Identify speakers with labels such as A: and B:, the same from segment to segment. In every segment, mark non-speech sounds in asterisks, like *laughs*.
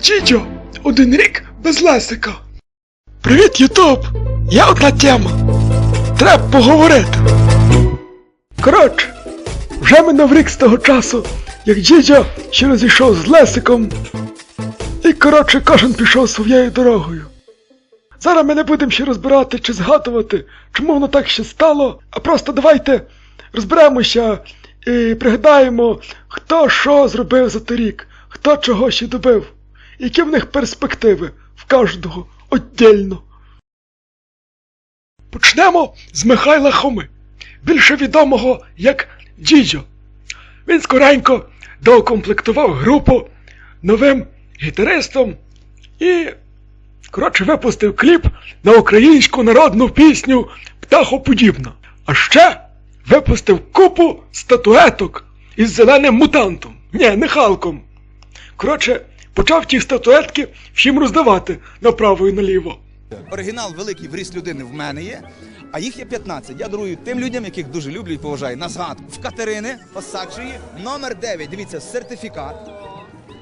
A: Дідьо, один рік без Лесика. Привіт, Ютуб! Є одна тема. Треба поговорити. Коротше, вже минув рік з того часу, як дідьо ще розійшов з Лесиком. І коротше, кожен пішов своєю дорогою. Зараз ми не будемо ще розбирати чи згадувати, чому воно так ще стало, а просто давайте розберемося і пригадаємо, хто що зробив за той рік, хто чого ще добив, які в них перспективи в кожного віддільно. Почнемо з Михайла Хоми, більше відомого як Дідьо. Він скоренько доукомплектував групу новим гітаристом і Коротше, випустив кліп на українську народну пісню Птахоподібна. А ще випустив купу статуеток із зеленим мутантом. Ні, не Халком. Коротше, почав ті статуетки всім роздавати направо і наліво.
B: Оригінал великий вріс людини в мене є, а їх є 15. Я дарую тим людям, яких дуже люблю і поважаю. На згадку. В Катерини Осадчої номер 9. Дивіться, сертифікат.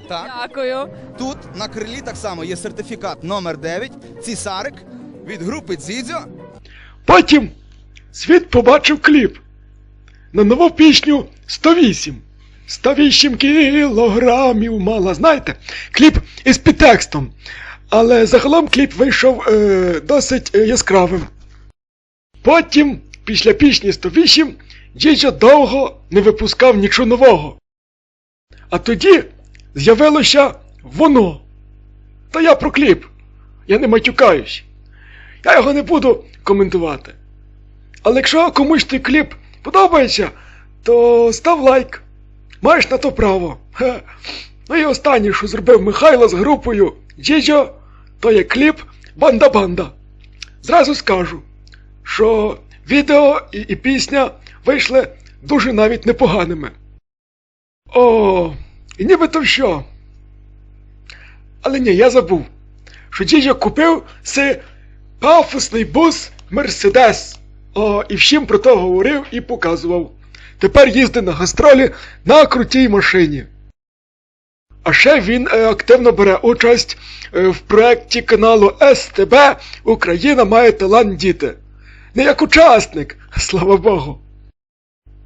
B: Так.
C: Дякую.
B: Тут на крилі так само є сертифікат номер 9. Цісарик від групи Дзідзьо.
A: Потім світ побачив кліп на нову пісню 108. 108 кілограмів мала. Знаєте, кліп із підтекстом. Але загалом кліп вийшов е, досить е, яскравим. Потім, після пісні 108, Дідьо довго не випускав нічого нового. А тоді з'явилося воно. Та я про кліп. Я не матюкаюсь. Я його не буду коментувати. Але якщо комусь той кліп подобається, то став лайк. Маєш на то право. Хе. Ну і останнє, що зробив Михайло з групою Дідьо, то є кліп Банда-Банда. Зразу скажу, що відео і, і пісня вийшли дуже навіть непоганими. О, і нібито що. Але ні, я забув, що дідьо купив си пафосний бус Мерседес. О, і всім про то говорив і показував. Тепер їздить на гастролі на крутій машині. А ще він е, активно бере участь е, в проєкті каналу СТБ Україна має талант діти. Не як учасник, *laughs* слава Богу.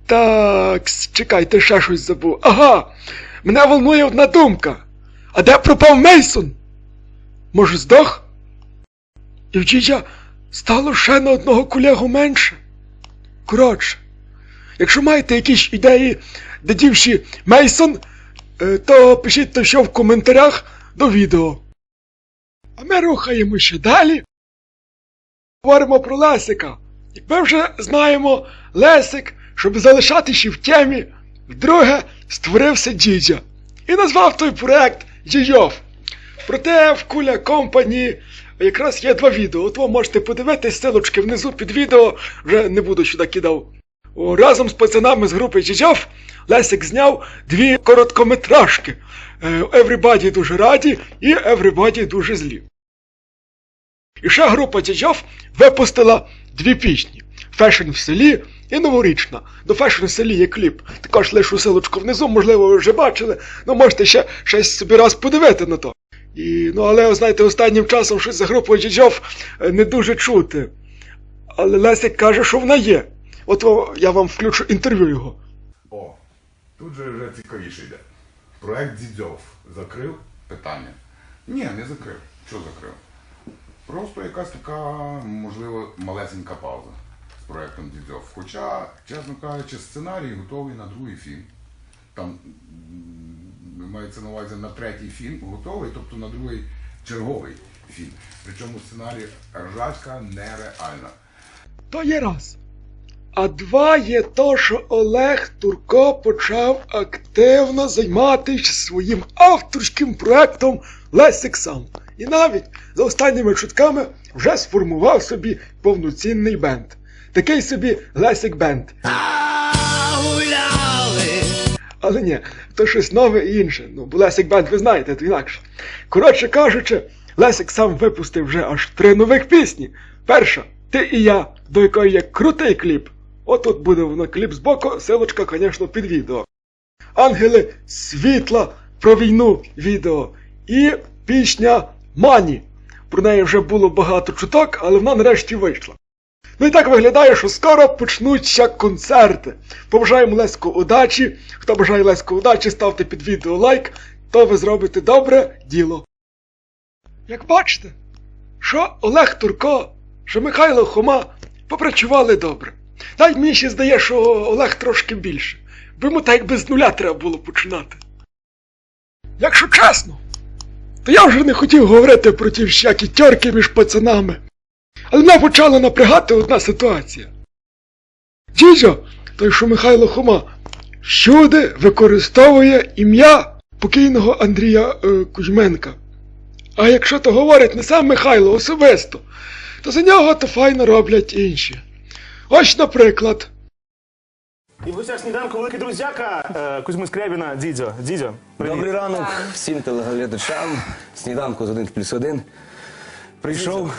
A: Так, чекайте, ще щось забув. Ага, мене волнує одна думка. А де пропав Мейсон? Може, здох? І в дідя стало ще на одного колегу менше. Коротше, якщо маєте якісь ідеї, де дівші Мейсон, е, то пишіть то що в коментарях до відео. А ми рухаємося далі. Говоримо про Лесика. Як ми вже знаємо, Лесик, щоб залишатися в темі, вдруге створився дідя і назвав той проект Дійов. Проте в Куля Компані якраз є два відео. От ви можете подивитись ссылочки внизу під відео, вже не буду сюди кидав. Разом з пацанами з групи Дідьов Лесик зняв дві короткометражки. Е, Everybody дуже раді і Everybody дуже злі. І ще група Дідьов випустила дві пісні: Фешн в селі і новорічна. До Фешн в селі є кліп. Також лишу силочку внизу, можливо, ви вже бачили, ну можете ще щось собі раз подивити на то. І, ну, але, знаєте, останнім часом щось за Дідьов е, не дуже чути. Але Лесик каже, що вона є. От я вам включу інтерв'ю його.
D: О, тут же вже цікавіше йде. Проект Дідьов закрив питання. Ні, не закрив. Що закрив? Просто якась така, можливо, малесенька пауза з проектом Дідьов. Хоча, чесно кажучи, сценарій готовий на другий фільм. Там мається на увазі на третій фільм готовий, тобто на другий черговий фільм. Причому сценарій ржачка нереальна.
A: То є раз. А два є то, що Олег Турко почав активно займатися своїм авторським проектом Лесик сам. І навіть за останніми чутками вже сформував собі повноцінний бенд. Такий собі Лесик Бенд. Але ні, то щось нове і інше. Ну, бо Лесик Бенд, ви знаєте, то інакше. Коротше кажучи, Лесик сам випустив вже аж три нових пісні. Перша Ти і я, до якої є крутий кліп. Отут буде воно кліп збоку, силочка, звісно, під відео. Ангели світла про війну відео. І пісня Мані. Про неї вже було багато чуток, але вона нарешті вийшла. Ну і так виглядає, що скоро почнуться концерти. Побажаємо Леску удачі. Хто бажає Леску удачі, ставте під відео лайк, то ви зробите добре діло. Як бачите, що Олег Турко, що Михайло Хома попрацювали добре. Навіть мені ще здає, що Олег трошки більше. Бо йому так якби з нуля треба було починати. Якщо чесно, то я вже не хотів говорити про ті всякі тьорки між пацанами. Але мене почала напрягати одна ситуація. Дідьо, той що Михайло Хома, всюди використовує ім'я покійного Андрія е, Кузьменка. А якщо то говорить не сам Михайло особисто, то за нього то файно роблять інші. Ось, наприклад,
C: І в гостях сніданку великий друзяка е, Кузьми Скрябіна, Дідьо. Дідьо, привіт.
E: Добрий ранок всім телеглядачам. Сніданку з 1 плюс 1. Прийшов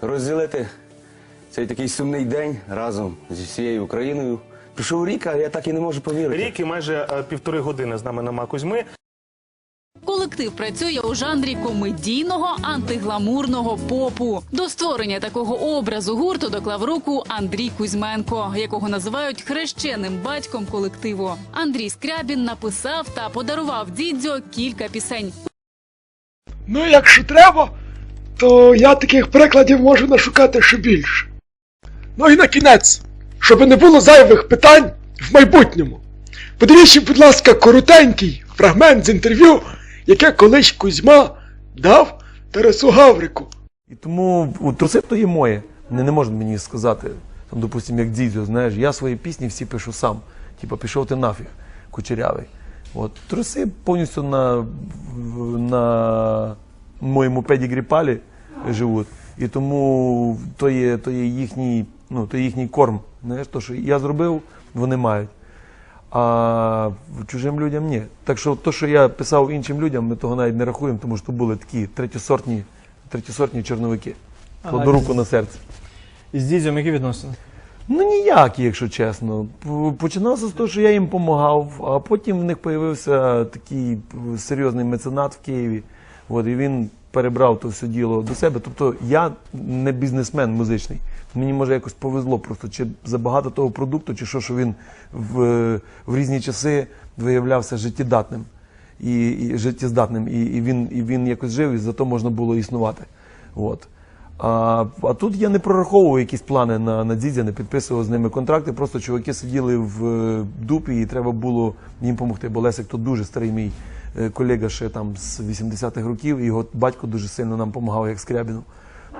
E: розділити цей такий сумний день разом зі всією Україною. Прийшов рік, а я так і не можу повірити.
C: Рік і майже е, півтори години з нами нема Кузьми.
F: Колектив працює у жанрі комедійного антигламурного попу. До створення такого образу гурту доклав руку Андрій Кузьменко, якого називають хрещеним батьком колективу. Андрій Скрябін написав та подарував дідзьо кілька пісень.
A: ну якщо треба, то я таких прикладів можу нашукати ще більше. Ну і на кінець, щоб не було зайвих питань в майбутньому. Подивіться, будь ласка, коротенький фрагмент з інтерв'ю, яке колись Кузьма дав Тарасу Гаврику.
G: І тому труси то є моє. Не, не можна мені сказати, там, допустим, як дідьо, знаєш, я свої пісні всі пишу сам. Типа пішов ти нафіг, кучерявий. От, труси повністю на, на моєму педігрі палі живуть. І тому то є, то є їхній, ну, то є їхній корм. Знаєш, то, що я зробив, вони мають. А чужим людям ні. Так що то, що я писав іншим людям, ми того навіть не рахуємо, тому що були такі третьосортні, третьосортні чорновики. Кладу руку на серце.
H: І з дідзем які відносини?
G: Ну ніякі, якщо чесно. Починалося з того, що я їм допомагав, а потім в них з'явився такий серйозний меценат в Києві. От, і він перебрав то все діло до себе. Тобто я не бізнесмен музичний. Мені може якось повезло просто чи забагато того продукту, чи що, що він в, в різні часи виявлявся життєдатним і, і життєздатним. І, і, він, і він якось жив, і зато можна було існувати. От. А, а тут я не прораховував якісь плани на, на Дзідзя, не підписував з ними контракти. Просто чуваки сиділи в е, дупі і треба було їм допомогти. Бо Лесик то дуже старий мій колега ще там з 80-х років, його батько дуже сильно нам допомагав, як Скрябіну.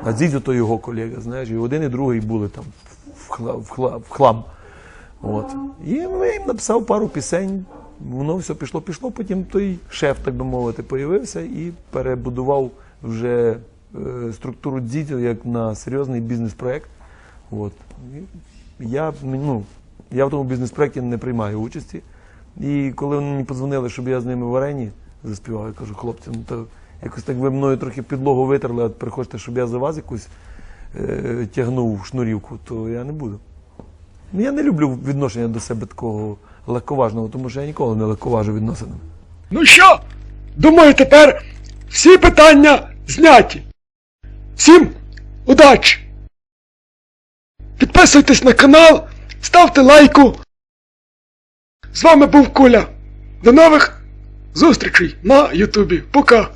G: А Дзідзю то його колега, знаєш, і один, і другий були там в, хла, в, хла, в хлам. От. І я їм написав пару пісень. Воно все пішло, пішло. Потім той шеф, так би мовити, появився і перебудував вже е, структуру дітей як на серйозний бізнес-проект. От. Я, ну, я в тому бізнес-проекті не приймаю участі. І коли вони мені подзвонили, щоб я з ними в арені заспівав, я кажу, хлопці, ну то якось так ви мною трохи підлогу витерли, а хочете, щоб я за вас якусь е, тягнув шнурівку, то я не буду. Ну, я не люблю відношення до себе такого легковажного, тому що я ніколи не легковажу відносинами.
A: Ну що? Думаю, тепер всі питання зняті. Всім удачі! Підписуйтесь на канал, ставте лайку. З вами був Коля. До нових зустрічей на Ютубі. Пока!